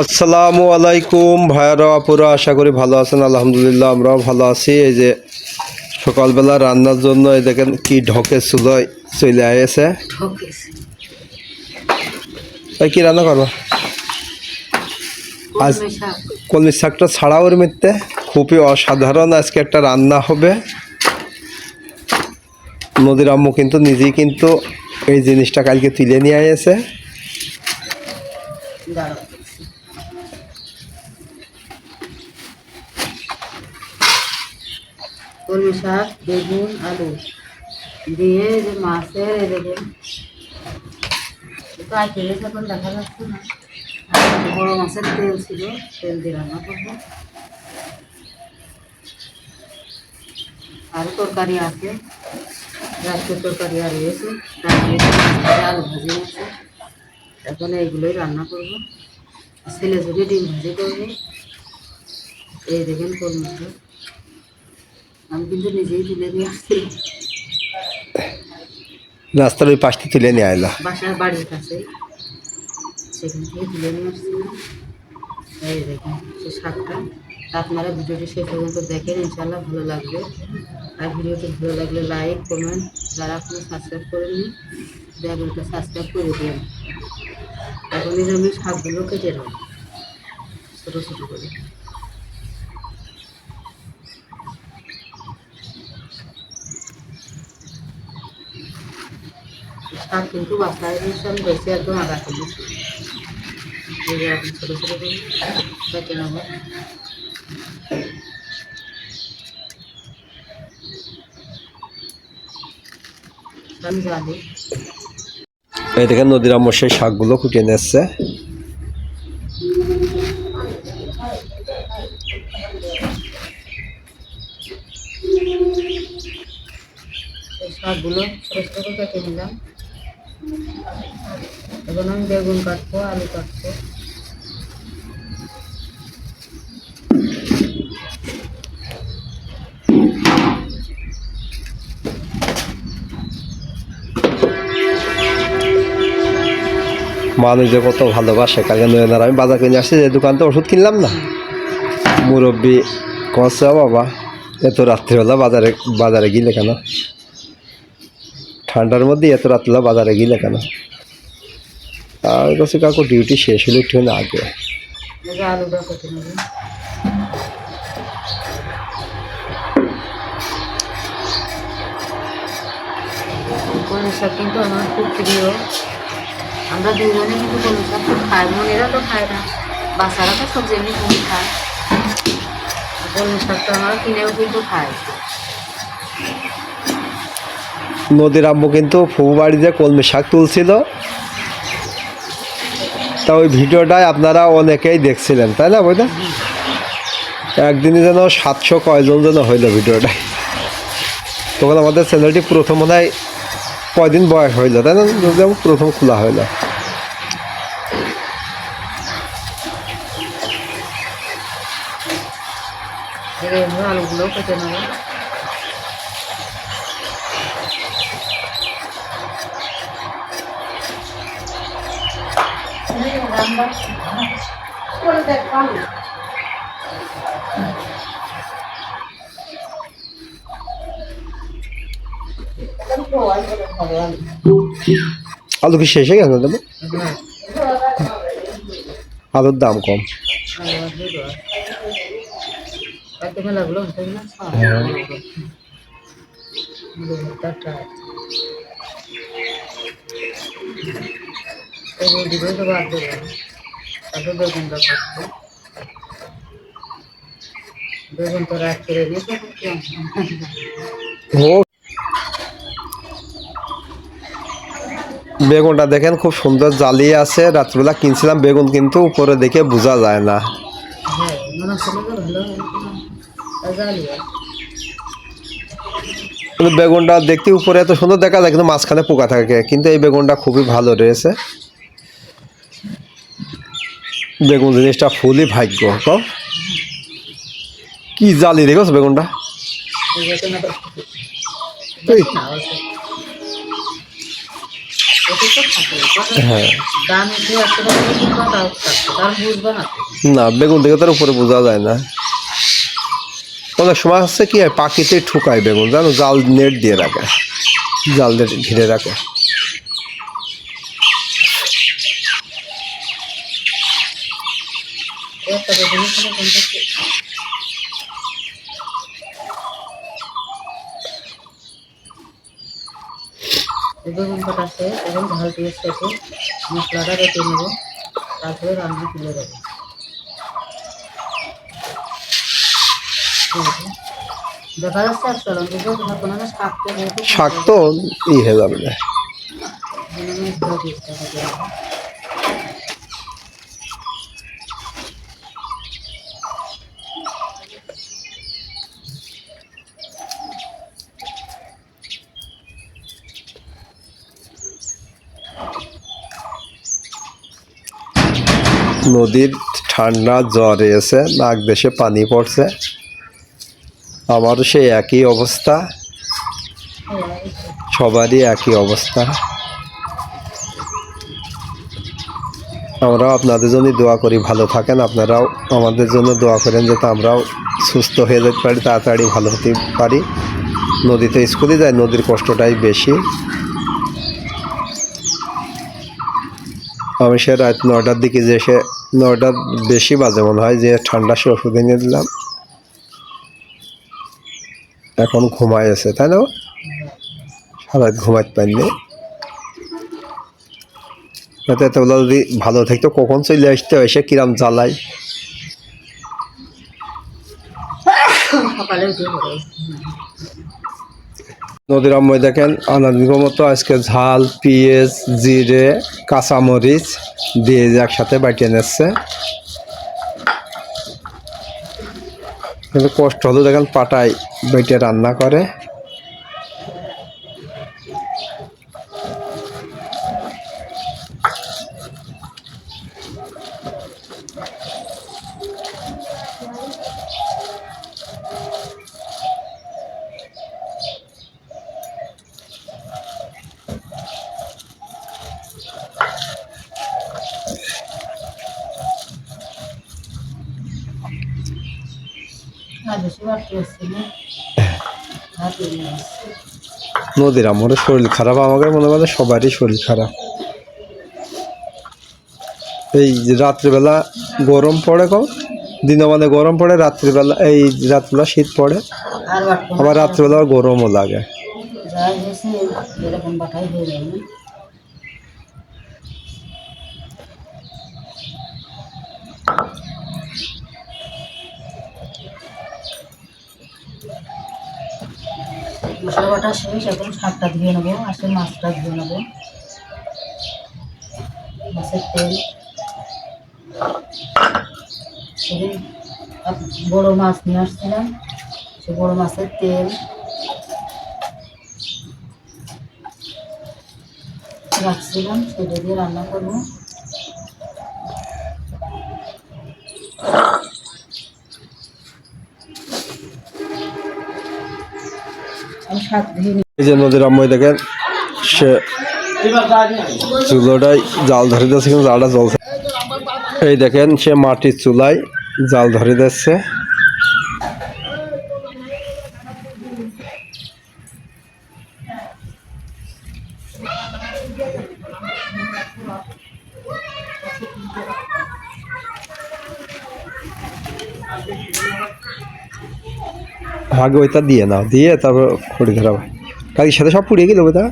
আসসালামু আলাইকুম ভাইয়ারা আপুরা আশা করি ভালো আছেন আলহামদুলিল্লাহ আমরাও ভালো আছি। এই যে সকালবেলা রান্নার জন্য এই দেখেন কি ঢকে চুলোয় চলে ঠকেছে তাই কি রান্না করব? আজ কলমে শাক। কলমি শাকটা ছাড়াও ওর মধ্যে। খুবই অসাধারণ আজকে একটা রান্না হবে। নদীর আম্মু কিন্তু নিজেই কিন্তু এই জিনিসটা কালকে তুলে নিয়ে এসে দাঁড়াও। কলমি শাক বেগুন, আলু দিয়ে যে মাছের দেখুন কাটিয়ে এখন দেখা যাচ্ছে না। বড় মাছের তেল ছিল, তেল দিয়ে রান্না করব। আর তরকারি আছে, রাত্রে তরকারি আর রয়েছে। আলু ভাজি আছে। এখন এইগুলোই রান্না করব। ছেলে ছেলে ডিম ভাজি করব, এই দেখেন কলমি শাক। আমি কিন্তু নিজেই তুলে নিয়ে আসছি রাস্তার ওই পাশটি তুলে নিয়ে আইলা বাসার বাড়ির কাছে। সেখান থেকে তুলে নিয়ে আসছি এই দেখেন সে শাকটা। আপনারা ভিডিওটি শেষ পর্যন্ত দেখেন ইনশাল্লাহ ভালো লাগবে। আর ভিডিওটি ভালো লাগলে লাইক কমেন্ট যারা এখনও সাবস্ক্রাইব করেননি দয়া করে সাবস্ক্রাইব করে দিন। এখন আমি শাকগুলো কেটে নেব ছোটো ছোটো করে। শাক কিন্তু এসে আমি বেশি একদম আদা করে দিচ্ছি এই যে এখন ছোটো ছোটো করে কেটে নেব। আমি জানি। এই দেখেন নদীর আম্মু সেই শাকগুলো কুটিয়ে নিচ্ছে। শাকগুলো ছোটো ছোটো করে কেটে নিলাম। এখন আমি বেগুন কাটবো, আলু কাটবো। মানুষ কত ভালোবাসে, কাকে নয়নার আমি বাজার কিনে আসছি, যে দোকান তো ওষুধ কিনলাম না। মুরব্বী কসা বাবা, এত রাত্রিবেলা বাজারে বাজারে গিলে কেন? ঠান্ডার মধ্যে এত রাত্রিবেলা বাজারে গিলে কেন? আর কাছে কাকু ডিউটি শেষ হলো একটু আগে। কিন্তু আমার খুব প্রিয়। আমরা দুজনে কিন্তু কলমি খুব খাই। মনেরা তো খায় না। বাচ্চারা তো সব এমনি কম খায়। কলমি শাকটা আমরা কিনেও কিন্তু খাই। নদীর আম্মু কিন্তু ফুবু বাড়িতে কলমি শাক তুলছিল। তা ওই ভিডিওটায় আপনারা অনেকেই দেখছিলেন, তাই না বইটা একদিনই যেন সাতশো কয়জন যেন হইল ভিডিওটায় তখন আমাদের চ্যানেলটি প্রথম মনে হয় কয়দিন বয়স হইল, তাই না? যেমন প্রথম খোলা হইল। এগুলো আলুগুলোও কেটে নেব। আলু কি শেষ গেছে দেবো আলুর দাম কম। লাগল তাই না দিবে তো বাদ দেবে তারপর বেগুনটা বেগুনটা দেখেন, খুব সুন্দর জ্বালিয়ে আছে। রাত্রিবেলা কিনছিলাম, বেগুন কিন্তু উপরে দেখে বোঝা যায় না। বেগুনটা দেখতে উপরে এত সুন্দর দেখা যায়, কিন্তু মাঝখানে পোকা থাকে, কিন্তু এই বেগুনটা খুবই ভালো রয়েছে। বেগুন জিনিসটা ফুলই ভাগ্য, কও। কি জালি দেখো বেগুনটা? তো হ্যাঁ। না তো। বেগুন দেখে তার উপরে বোঝা যায় না। অনেক সময় হচ্ছে কি, পাখিতে ঠুকায় বেগুন, জানো? জাল নেট দিয়ে রাখে। জাল নেট ঘিরে রাখে। একটা বেগুনের কিনে পঞ্চাশ টাকা। এই বেগুন এখন ঝাল শেষে মশলাটা রেখে নেব তারপরে রান্না তুলে দেবো দেখা যাচ্ছে আর চলন কিন্তু কোনো না শাক তো হয়ে যাবে না মানে দশ বিশ টাকা দিয়ে দেবো। নদীর ঠান্ডা জ্বর এসে, নাক দেশে পানি পড়ছে। আমারও সেই একই অবস্থা। সবারই একই অবস্থা। আমরাও আপনাদের জন্য দোয়া করি, ভালো থাকেন। আপনারাও আমাদের জন্য দোয়া করেন যাতে আমরাও সুস্থ হয়ে যেতে পারি, তাড়াতাড়ি ভালো হতে পারি। নদীতে স্কুলে যায়, নদীর কষ্টটাই বেশি। আমি সে রাত নয়টার দিকে যে সে নয়টার বেশি বাজে মনে হয়, যে ঠান্ডা সে ওষুধ এনে দিলাম। এখন ঘুমায় আছে, তাই না? সারা ঘুমাইতে পারিনি। এতবেলা যদি ভালো থাকতো, কখন চলে আসতে এসে কিরাম জ্বালাই সকালে নদীর আম্মাই দেখেন আনাদিগ মতো আজকে ঝাল, পেঁয়াজ, জিরে, কাঁচামরিচ দিয়ে একসাথে বাটিয়ে নিচ্ছে। কিন্তু কষ্ট হলো দেখেন, পাটায় বেটে রান্না করে আর বেশি বাড়তে হচ্ছে না হাতে নিয়ে আসছে নদীর আমারও শরীর খারাপ, আমাকে মনে করে সবারই শরীর খারাপ। এই রাত্রিবেলা গরম পড়ে কম দিনে মানে গরম পড়ে, রাত্রিবেলা, এই রাত্রিবেলা শীত পড়ে, আবার রাত্রিবেলা গরমও লাগে। মশলা বাটা শেষ এখন শাকটা ধুয়ে নেব আসলে মাছটা ধুয়ে নেব। মাছের তেল। সেদিন বড় মাছ নিয়ে আসছিলাম, সে বড় মাছের তেল। রাখছিলাম, সেটা দিয়ে রান্না করব আমি শাক ধুয়ে নিই এই যে নদীর আম্মাই দেখেন, সে চুলোটাই জাল ধরে দিচ্ছে কিন্তু জালটা জ্বলছে। এই দেখেন, সে মাটির চুলায় জাল ধরে দিচ্ছে আগে ওইটা দিয়ে নাও, দিয়ে তারপর খড়ি ধরাবে কালকের সাথে সব পুড়িয়ে গেল ওইটা।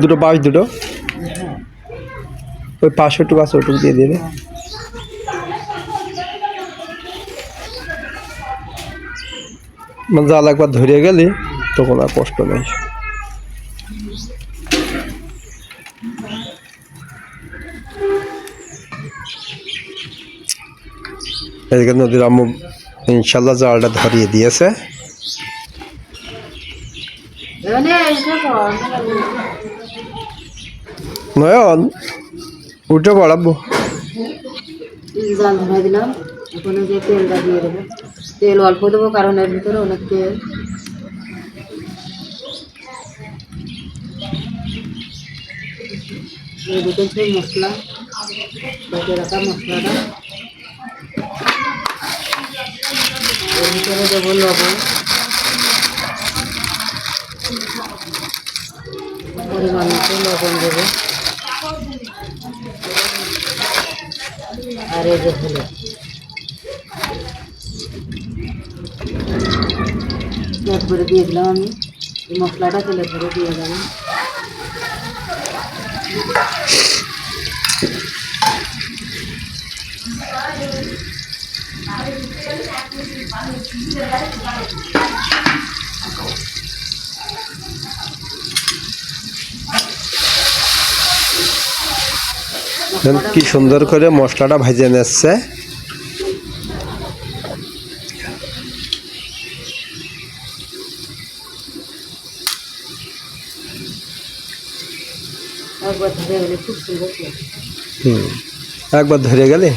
দুটো বাঁশ দুটো। ওই পাঁচশো টুকু আছে ওটুকু দিয়ে দেবে মানে জাল একবার ধরে গেলে তখন আর কষ্ট নেই। এদিকে নদীর আম্মু ইনশাল্লাহ জালটা ধরিয়ে দিয়েছে। নয়ন, উঠে পড়াবো। তেলটা দিয়ে দেবো তেল অল্প দেবো কারণ এর ভিতরে অনেক তেল এই সেই মশলা মশলাটা। এর ভিতরে দেবো লবণ পরিমাণ মতো লবণ দেবো আর এই যে হলুদ একবারে দিয়ে দিলাম আমি এই মশলাটা তেলে ধরে দিয়ে দেবো কি সুন্দর করে মশলাটা ভেজে নিচ্ছে। একবার ধরে গেলে খুব সুন্দর লাগে হুম একবার ধরে গেলে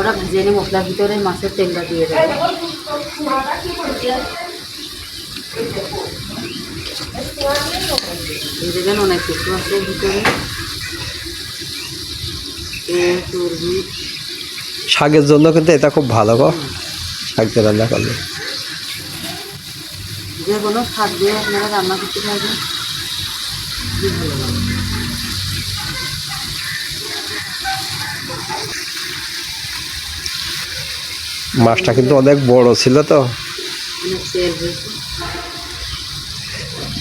মশলাটা ভেজে নিয়ে মশলার ভিতরে মাছের তেলটা দিয়ে দেবো এই দেবেন অনেক কিছু আছে ভিতরে। শাকের জন্য কিন্তু এটা খুব ভালো গো। শাক দিয়ে রান্না করলে। যে কোনো শাক দিয়ে আপনারা রান্না করতে পারবেন। ভালো মাছটা কিন্তু অনেক বড় ছিল তো।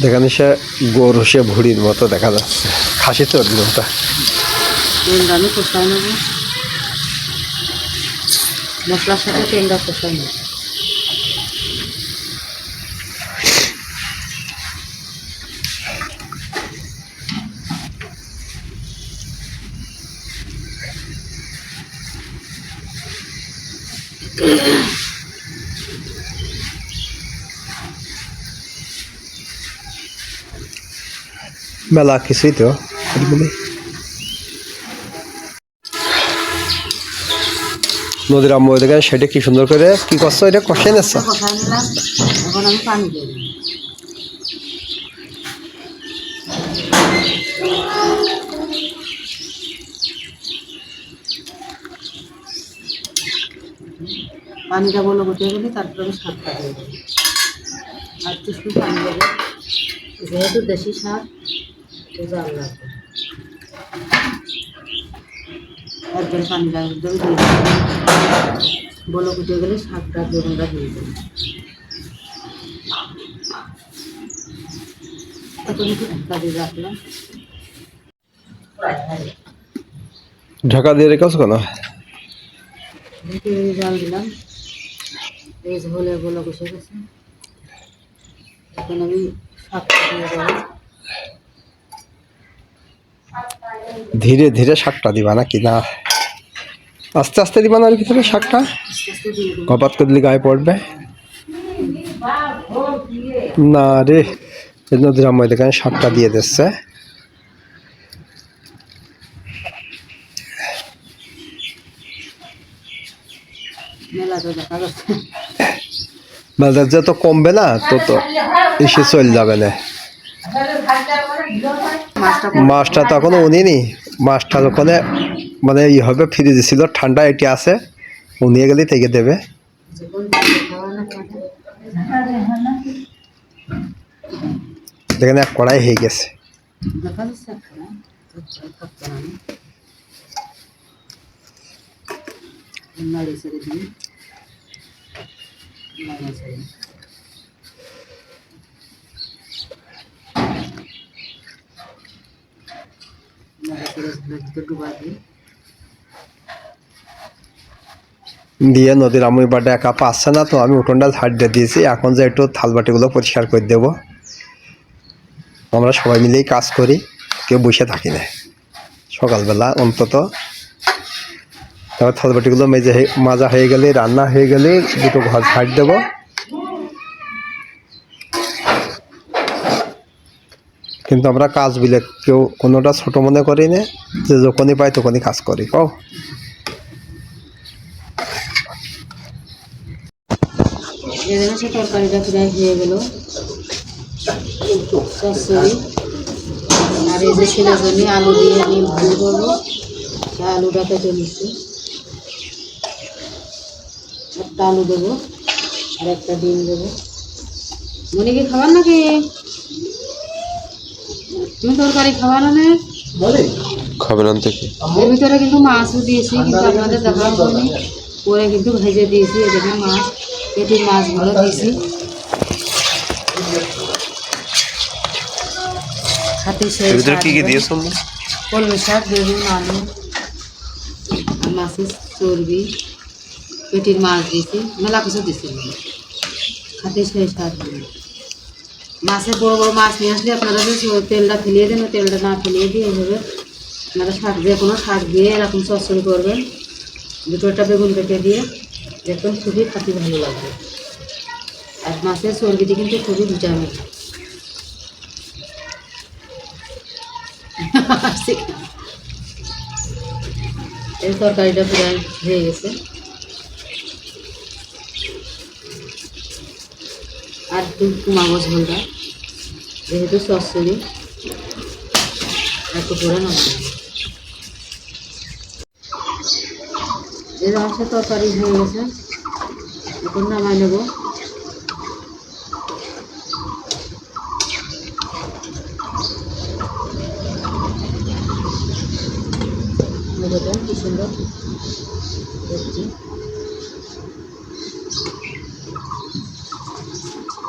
যেখানে সে গরু, সে ভুড়ির মতো দেখা যাচ্ছে। খাসি তো নেব মশলার সাথে মেলা কিছুই তো। এগুলি। নদীর আম্মু দেখেন সেটা কি সুন্দর করে কি করছ? এটা কষে নিচ্ছ? পানিটা বলো করতে গেলে তারপরে আমি তো জাল একজন পানি দিয়ে বলো কুটে গেলে শাকটা বেগুনটা দিয়ে দেবো ঢাকা দিয়ে রেখেছো কেন ঢেকে জাল দিলাম এই ঝোলে বলো বসে গেছে এখন আমি শাকটা দিয়ে দেবো ধীরে ধীরে শাকটা দিবা নাকি? না। আস্তে আস্তে দিবা না আর শাকটা? কপাত করলে গায়ে পড়বে। না রে নদীর আম্মু দেখেন শাকটা দিয়ে দিচ্ছে। বাজার যত কমবে না, তত এসে চলে যাবে না। মাছটা মাছটা তো এখনও উনিনি। মাছটা ওখানে মানে ই হবে, ফ্রিজে ঠান্ডা এটি আছে, উনিয়ে গেলেই থেকে দেবে। না দেখেন, এক কড়াই হয়ে গেছে। দিয়ে নদীর আমি বাটে একা পাচ্ছে না, তো আমি উঠোনটা ঝাড় দিয়ে দিয়েছি। এখন যে একটু থাল বাটিগুলো পরিষ্কার করে দেব। আমরা সবাই মিলেই কাজ করি, কেউ বসে থাকি না। সকালবেলা অন্তত। তারপর থাল বাটিগুলো মেজে মাজা হয়ে গেলে, রান্না হয়ে গেলে দুটো ঘর ঝাড় দেবো। কিন্তু আমরা কাজ বিলে কেউ কোনোটা ছোট মনে করি না যে যখনই পাই তখনই কাজ করি। কও তরকারিটা প্রায় হয়ে গেল আর এই যে ছেলের জন্য আলু দিয়ে আমি ভাজি করব আলুটা কেটে নিচ্ছি একটা আলু দেবো আর একটা ডিম দেবো। মনে কি খাবার নাকি তুমি তরকারি খাবার না খাবেন আনতে। কি এর ভিতরে কিন্তু মাছও দিয়েছি কিন্তু আপনাদের দেখানো হয়নি। পরে কিন্তু ভেজে দিয়েছি দেখুন মাছ পেটির মাছগুলো দিয়েছি। হাতে সেই শাক দেবো। কলমি শাক বেগুন আলু মাছের চর্বি পেটির মাছ দিয়েছি মেলা কিছু দিয়েছি। হাতে সেই দেবো। মাছের বড় বড় মাছ নিয়ে আসলে আপনারা যে তেলটা ফেলিয়ে দেন তেলটা না ফেলিয়ে দিয়ে এইভাবে আপনারা শাক যে কোনো শাক দিয়ে এরকম চচ্চড়ি করবেন। দুটো একটা বেগুন কেটে দিয়ে দেখবেন খুবই খাতি ভালো লাগবে। আর মাছের চর্বিতে কিন্তু খুবই ভিটামিন। এই তরকারিটা প্রায় হয়ে গেছে। আর দুধ কুমাবো ঝোলটা যেহেতু সসরি একটু করে নামাবো এর মাছের তরকারি হয়ে গেছে, এখন নামাই নেব দেখুন কি সুন্দর দেখছি আমাদের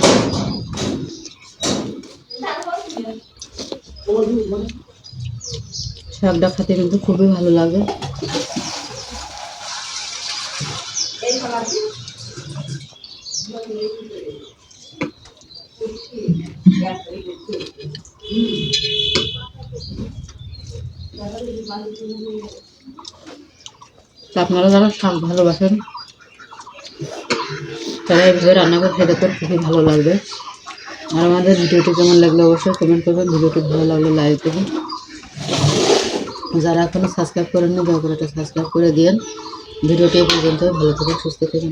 শাকটা খেতে কিন্তু খুবই ভালো লাগে। আপনারা যারা শাক ভালোবাসেন, তারা এইভাবে রান্না করে খেতে করে খুবই ভালো লাগবে। আর আমাদের ভিডিওটি কেমন লাগল অবশ্যই কমেন্ট করবেন, ভিডিওটি ভালো লাগলে লাইক দেবেন যারা এখনও সাবস্ক্রাইব করেননি, দয়া করে এটা সাবস্ক্রাইব করে দিন ভিডিওটি পর্যন্ত ভালো থাকুন, সুস্থ থাকুন।